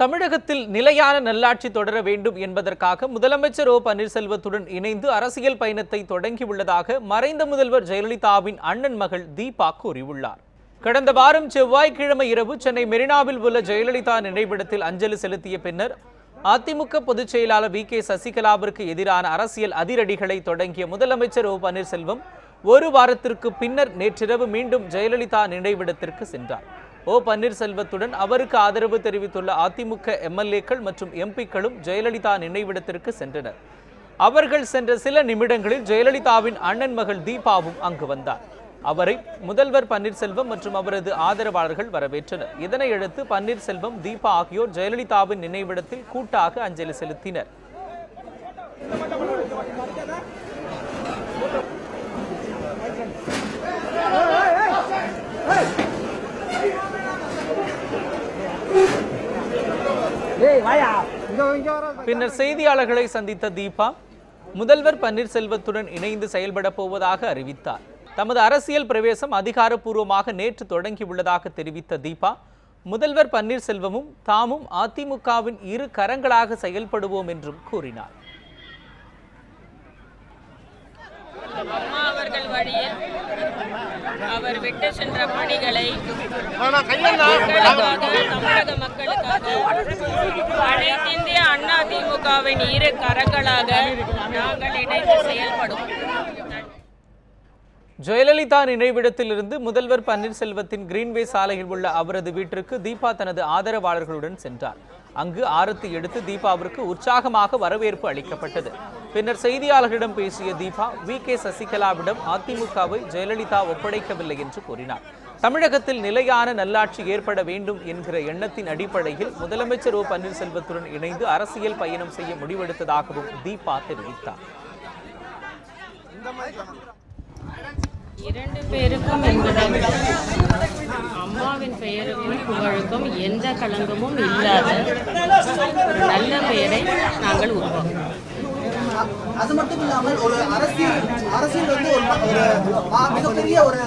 தமிழகத்தில் நிலையான நல்லாட்சி தொடர வேண்டும் என்பதற்காக முதலமைச்சர் ஓ பன்னீர்செல்வத்துடன் இணைந்து அரசியல் பயணத்தை தொடங்கியுள்ளதாக மறைந்த முதல்வர் ஜெயலலிதாவின் அண்ணன் மகள் தீபா கூறியுள்ளார். கடந்த வாரம் செவ்வாய்க்கிழமை இரவு சென்னை மெரினாவில் உள்ள ஜெயலலிதா நினைவிடத்தில் அஞ்சலி செலுத்திய பின்னர் அதிமுக பொதுச் செயலாளர் வி. கே. சசிகலாவிற்கு எதிரான அரசியல் அதிரடிகளை தொடங்கிய முதலமைச்சர் ஓ பன்னீர்செல்வம் ஒரு வாரத்திற்கு பின்னர் நேற்றிரவு மீண்டும் ஜெயலலிதா நினைவிடத்திற்கு சென்றார். ஓ பன்னீர்செல்வத்துடன் அவருக்கு ஆதரவு தெரிவித்துள்ள அதிமுக எம்எல்ஏக்கள் மற்றும் எம்பிக்களும் ஜெயலலிதா நினைவிடத்திற்கு சென்றனர். அவர்கள் சென்ற சில நிமிடங்களில் ஜெயலலிதாவின் அண்ணன் மகள் தீபாவும் அங்கு வந்தார். அவரை முதல்வர் பன்னீர்செல்வம் மற்றும் அவரது ஆதரவாளர்கள் வரவேற்றனர். இதனையடுத்து பன்னீர்செல்வம் தீபா ஆகியோர் ஜெயலலிதாவின் நினைவிடத்தில் கூட்டாக அஞ்சலி செலுத்தினர். பின்னர் செய்தியாளர்களை சந்தித்த தீபா முதல்வர் பன்னீர்செல்வத்துடன் இணைந்து செயல்பட போவதாக அறிவித்தார். தமது அரசியல் பிரவேசம் அதிகாரப்பூர்வமாக நேற்று தொடங்கியுள்ளதாக தெரிவித்த தீபா முதல்வர் பன்னீர்செல்வமும் தாமும் அதிமுகவின் இரு கரங்களாக செயல்படுவோம் என்றும் கூறினார். அவர் விட்டு சென்ற பணிகளை தமிழக மக்களுக்காக அனைத்து இந்திய அண்ணா திமுகவின் இரு கரங்களாக நாங்கள் இணைந்து செயல்படுவோம். ஜெயலலிதா நினைவிடத்திலிருந்து முதல்வர் பன்னீர்செல்வத்தின் கிரீன்வே சாலையில் உள்ள அவரது வீட்டிற்கு தீபா தனது ஆதரவாளர்களுடன் சென்றார். அங்கு ஆரத்தி எடுத்து தீபாவிற்கு உற்சாகமாக வரவேற்பு அளிக்கப்பட்டது. பின்னர் செய்தியாளர்களிடம் பேசிய தீபா வி. கே. சசிகலாவிடம் அதிமுகவை ஜெயலலிதா ஒப்படைக்கவில்லை என்று கூறினார். தமிழகத்தில் நிலையான நல்லாட்சி ஏற்பட வேண்டும் என்கிற எண்ணத்தின் அடிப்படையில் முதலமைச்சர் ஓ. பன்னீர்செல்வத்துடன் இணைந்து அரசியல் பயணம் செய்ய முடிவெடுத்ததாகவும் தீபா தெரிவித்தார். இரண்டு பேருக்கும் அம்மாவின் பெயருக்கும் புகழுக்கும் எந்த களங்கமும் இல்லாத நல்ல பெயரை நாங்கள் உருவாக்குவோம் அது மட்டும் இல்லாமல் ஒரு அரசியல் அரசியல் வந்து ஒரு மிகப்பெரிய ஒரு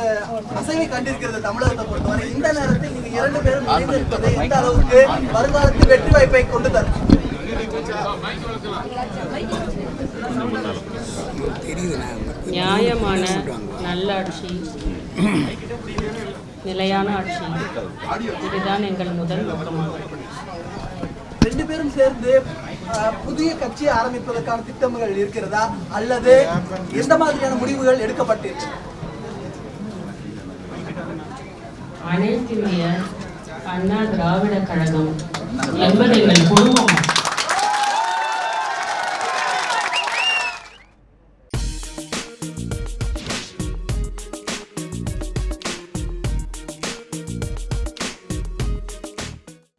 அசைவை கண்டிருக்கிறது தமிழகத்தை பொறுத்தவரை. இந்த நேரத்தில் நீங்க இரண்டு பேரும் இணைந்திருப்பது எந்த அளவுக்கு வருங்காலத்தில் வெற்றி வாய்ப்பை கொண்டு தரும். நியாயமான நல்லாட்சி நிலையான ஆட்சி. இதுதான் எங்கள் முதல் நோக்கமாக இருக்கும் ரெண்டு பேரும் சேர்ந்து புதிய கட்சி ஆரம்பிப்பதற்கான திட்டங்கள் இருக்கிறதா? அல்லது எந்த மாதிரியான முடிவுகள் எடுக்கப்பட்டிருக்கு? அனைத்து அண்ணா திராவிட கழகம் என்பது எங்கள் குடும்பம்.